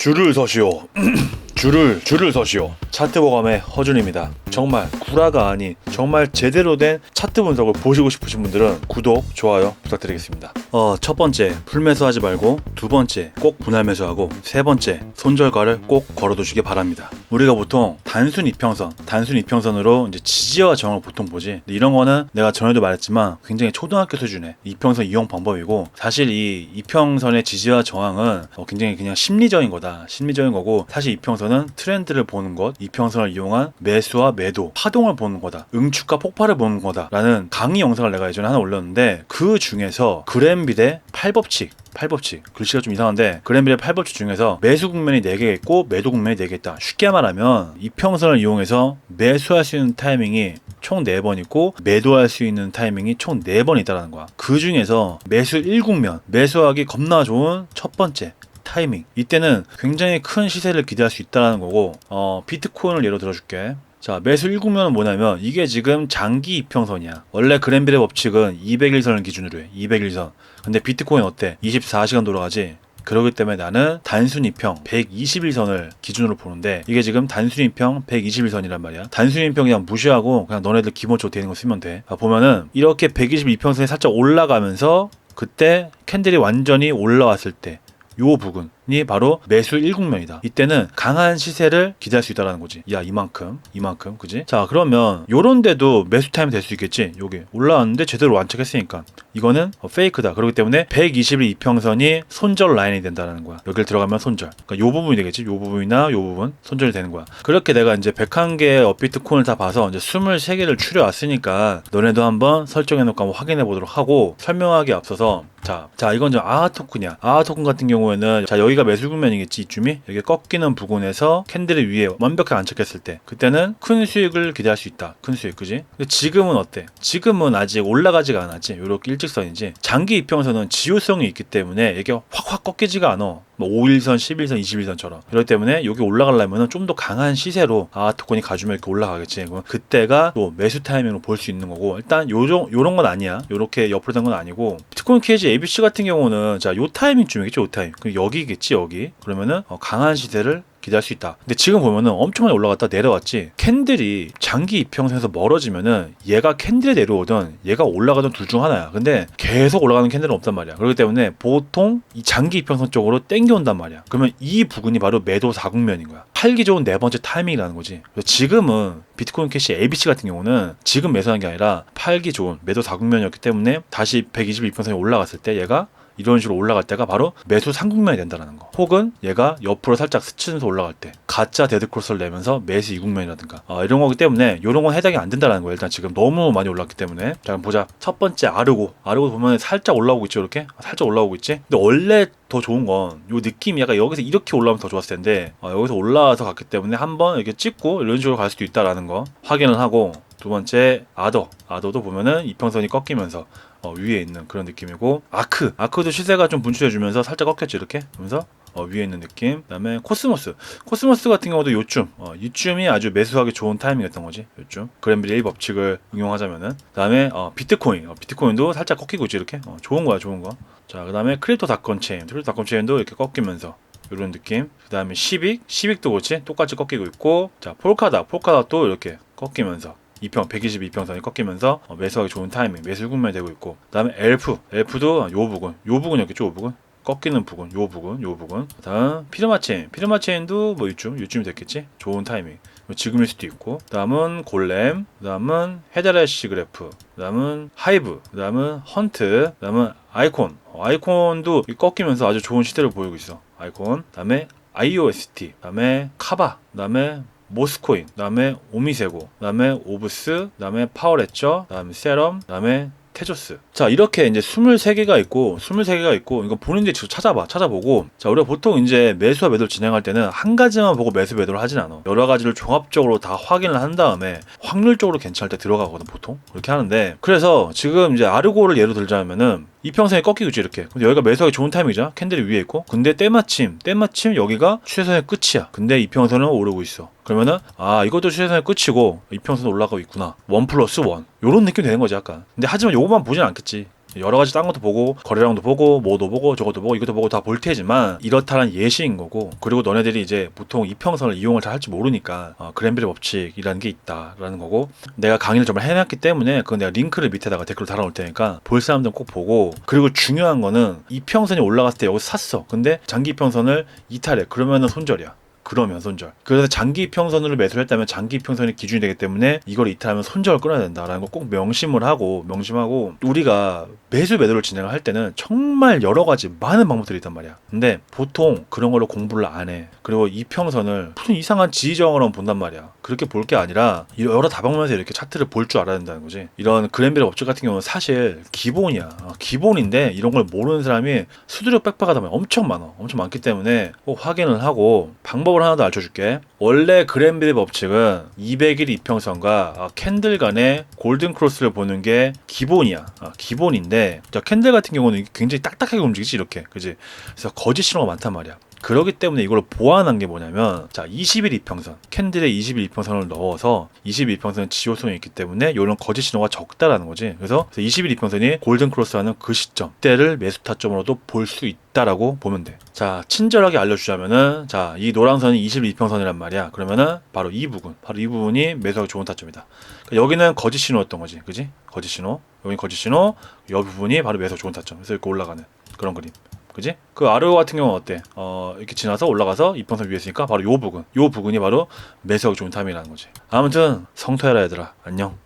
줄을 서시오. 줄을 줄을 서시오. 차트 보감의 허준입니다. 정말 구라가 아닌 정말 제대로 된 차트 분석을 보시고 싶으신 분들은 구독, 좋아요 부탁드리겠습니다. 어, 첫 번째 풀매수하지 말고 두 번째 꼭 분할 매수하고 세 번째 손절가를 꼭 걸어두시기 바랍니다. 우리가 보통 단순 이평선, 단순 이평선으로 이제 지지와 저항을 보통 보지. 이런 거는 내가 전에도 말했지만 굉장히 초등학교 수준의 이평선 이용 방법이고 사실 이 이평선의 지지와 저항은 어, 굉장히 그냥 심리적인 거다. 심리적인 거고 사실 이평선은 트렌드를 보는 것, 이평선을 이용한 매수와 매도, 파동을 보는 거다. 응축과 폭발을 보는 거다라는 강의 영상을 내가 예전에 하나 올렸는데 그 중에서 그랜빌의 8법칙 8법칙 글씨가 좀 이상한데 그랜빌의 8법칙 중에서 매수 국면이 4개가 있고 매도 국면이 4개 있다. 쉽게 말하면 이평선을 이용해서 매수할 수 있는 타이밍이 총 4번 있고 매도할 수 있는 타이밍이 총 4번 있다는 거야. 그 중에서 매수 1국면 매수하기 겁나 좋은 첫 번째 타이밍. 이때는 굉장히 큰 시세를 기대할 수 있다는 거고 어, 비트코인을 예로 들어줄게 자 매수 1국면은 뭐냐면 이게 지금 장기 이평선이야. 원래 그랜빌의 법칙은 200일선을 기준으로 해. 200일선. 근데 비트코인 어때? 24시간 돌아가지? 그렇기 때문에 나는 단순 이평 121선을 기준으로 보는데 이게 지금 단순 이평 121선이란 말이야. 단순 이평 그냥 무시하고 그냥 너네들 기본적으로 되는 거 쓰면 돼. 아, 보면은 이렇게 122평선이 살짝 올라가면서 그때 캔들이 완전히 올라왔을 때 요 부분이 바로 매수 1국면이다. 이때는 강한 시세를 기대할 수 있다는 거지. 야 이만큼, 이만큼, 그지? 자 그러면 요런데도 매수 타임이 될수 있겠지. 요게 올라왔는데 제대로 완착했으니까 이거는 어, 페이크다. 그렇기 때문에 121 이평선이 손절 라인이 된다는 거야. 여기를 들어가면 손절. 그러니까 요 부분이 되겠지. 요 부분이나 요 부분 손절이 되는 거야. 그렇게 내가 이제 101개의 업비트 코인을 다 봐서 이제 23개를 추려왔으니까 너네도 한번 설정해 놓고 한번 확인해 보도록 하고 설명하기 앞서서 자, 자 이건 좀 아하 토큰이야. 아하 토큰 같은 경우에는 자 여기가 매수 국면이겠지 이쯤이 여기 꺾이는 부분에서 캔들을 위에 완벽하게 안착했을 때 그때는 큰 수익을 기대할 수 있다. 큰 수익, 그지? 근데 지금은 어때? 지금은 아직 올라가지가 않았지. 요렇게 일직선이지. 장기 이평선은 지효성이 있기 때문에 이게 확확 꺾이지가 않아. 뭐 5일선, 11선, 21선처럼. 그렇기 때문에 여기 올라가려면 좀 더 강한 시세로 아 토큰이 가주면 이렇게 올라가겠지. 그럼 그때가 또 매수 타이밍으로 볼 수 있는 거고 일단 요런 건 아니야. 요렇게 옆으로 된 건 아니고 비트코인 케 ABC 같은 경우는 자 요 타이밍쯤이겠죠. 요 타임. 그 여기겠지 여기. 그러면은 어, 강한 시세를 기대할 수 있다. 근데 지금 보면은 엄청 많이 올라갔다 내려왔지. 캔들이 장기 이평선에서 멀어지면은 얘가 캔들에 내려오든 얘가 올라가든 둘 중 하나야. 근데 계속 올라가는 캔들은 없단 말이야. 그렇기 때문에 보통 이 장기 이평선 쪽으로 땡겨온단 말이야. 그러면 이 부분이 바로 매도 4국면인 거야. 팔기 좋은 네 번째 타이밍이라는 거지. 지금은 비트코인 캐시 ABC 같은 경우는 지금 매수한 게 아니라 팔기 좋은 매도 4국면이었기 때문에 다시 121평선이 올라갔을 때 얘가 이런 식으로 올라갈 때가 바로 매수 상국면이 된다는 거. 혹은 얘가 옆으로 살짝 스치면서 올라갈 때 가짜 데드크로스를 내면서 매수 이국면이라든가 아, 이런 거기 때문에 이런 건 해당이 안 된다는 거예요. 일단 지금 너무 많이 올랐기 때문에 자 그럼 보자. 첫 번째 아르고 아르고 보면 살짝 올라오고 있죠 이렇게 아, 살짝 올라오고 있지. 근데 원래 더 좋은 건 요 느낌이 약간 여기서 이렇게 올라오면 더 좋았을 텐데 아, 여기서 올라와서 갔기 때문에 한번 이렇게 찍고 이런 식으로 갈 수도 있다라는 거 확인을 하고 두 번째 아더. 아더도 보면은 이평선이 꺾이면서 어, 위에 있는 그런 느낌이고 아크. 아크도 시세가 좀 분출해주면서 살짝 꺾였죠 이렇게? 그러면서 어, 위에 있는 느낌. 그다음에 코스모스. 코스모스 같은 경우도 요쯤. 어, 이쯤이 아주 매수하기 좋은 타이밍이었던 거지 요쯤. 그랜빌 1 법칙을 응용하자면은. 그다음에 어, 비트코인. 어, 비트코인도 살짝 꺾이고 있지 이렇게? 어, 좋은 거야 좋은 거자 그다음에 크립토 닷컴 체인. 크립토 닷컴 체인도 이렇게 꺾이면서 이런 느낌. 그 다음에 시빅 시빅도 그렇지? 똑같이 꺾이고 있고. 자 폴카다. 폴카다도 이렇게 꺾이면서 2평 122평선이 꺾이면서 어, 매수하기 좋은 타이밍 매수 국면이 되고 있고 그다음에 엘프 엘프도 요 부분 요 부분이었겠죠 요 부분 꺾이는 부분 요 부분 요 부분 다음 피르마체인 피르마체인도 뭐 이쯤 요쯤이 됐겠지? 좋은 타이밍. 지금일 수도 있고 그다음은 골렘 그다음은 헤드래시 그래프 그다음은 하이브 그다음은 헌트 그다음은 아이콘. 어, 아이콘도 이 꺾이면서 아주 좋은 시대를 보이고 있어. 아이콘. 그다음에 IOST 그다음에 카바 그다음에 모스코인, 그다음에 오미세고, 그다음에 오브스, 그다음에 파워레처, 그다음에 세럼, 그다음에 테조스. 자, 이렇게 이제 23개가 있고, 23개가 있고, 이거 본인들이 직접 찾아봐, 찾아보고. 자, 우리가 보통 이제 매수와 매도를 진행할 때는 한 가지만 보고 매수, 매도를 하진 않아. 여러 가지를 종합적으로 다 확인을 한 다음에 확률적으로 괜찮을 때 들어가거든, 보통. 그렇게 하는데. 그래서 지금 이제 아르고를 예로 들자면은 이평선이 꺾이고 있지, 이렇게. 근데 여기가 매수하기 좋은 타이밍이잖아? 캔들이 위에 있고. 근데 때마침, 때마침 여기가 최선의 끝이야. 근데 이평선은 오르고 있어. 그러면은, 아, 이것도 최선의 끝이고, 이평선 올라가고 있구나. 원 플러스 원. 요런 느낌 되는 거지, 약간. 근데 하지만 요것만 보진 않겠지. 여러 가지 딴 것도 보고 거래량도 보고 뭐도 보고 저것도 보고 이것도 보고 다 볼 테지만 이렇다는 예시인 거고 그리고 너네들이 이제 보통 이평선을 이용을 잘 할지 모르니까 어, 그랜벨의 법칙이라는 게 있다라는 거고 내가 강의를 정말 해놨기 때문에 그건 내가 링크를 밑에다가 댓글로 달아놓을 테니까 볼 사람들은 꼭 보고 그리고 중요한 거는 이평선이 올라갔을 때 여기서 샀어. 근데 장기 이평선을 이탈해. 그러면은 손절이야 그러면 손절. 그래서 장기 이평선으로 매수를 했다면 장기 이평선이 기준이 되기 때문에 이걸 이탈하면 손절을 끊어야 된다라는 거 꼭 명심을 하고 명심하고 우리가 매수 매도를 진행을 할 때는 정말 여러 가지 많은 방법들이 있단 말이야. 근데 보통 그런 걸로 공부를 안 해. 그리고 이 평선을 무슨 이상한 지지정으로 본단 말이야. 그렇게 볼 게 아니라 여러 다방면에서 이렇게 차트를 볼 줄 알아야 된다는 거지. 이런 그랜벨 법칙 같은 경우는 사실 기본이야. 어, 기본인데 이런 걸 모르는 사람이 수두룩 빽빽하다 보면 엄청 많아. 엄청 많기 때문에 꼭 확인을 하고 방법을 하나 더 알려줄게. 원래 그랜벨 법칙은 200일 이평선과 어, 캔들 간의 골든 크로스를 보는 게 기본이야. 어, 기본인데 자, 캔들 같은 경우는 굉장히 딱딱하게 움직이지 이렇게. 그지? 그래서 거짓 신호가 많단 말이야. 그렇기 때문에 이걸 보완한 게 뭐냐면 자 20일 이평선 캔들에 20일 이평선을 넣어서 20일 이평선은 지효성이 있기 때문에 이런 거짓 신호가 적다라는 거지. 그래서 20일 이평선이 골든 크로스하는 그 시점 때를 매수 타점으로도 볼 수 있다라고 보면 돼 자 친절하게 알려주자면은 자 이 노란선이 20일 이평선이란 말이야. 그러면은 바로 이 부분 바로 이 부분이 매수하기 좋은 타점이다. 그러니까 여기는 거짓 신호였던 거지 그지? 거짓 신호. 여기 거짓 신호. 이 부분이 바로 매수하기 좋은 타점. 그래서 이렇게 올라가는 그런 그림 그지? 그 아르오 같은 경우는 어때? 어, 이렇게 지나서 올라가서 이평선 위에 있으니까 바로 요 부분, 요 부분이 바로 매수하기 좋은 타임이라는 거지. 아무튼 성토해라 얘들아. 안녕.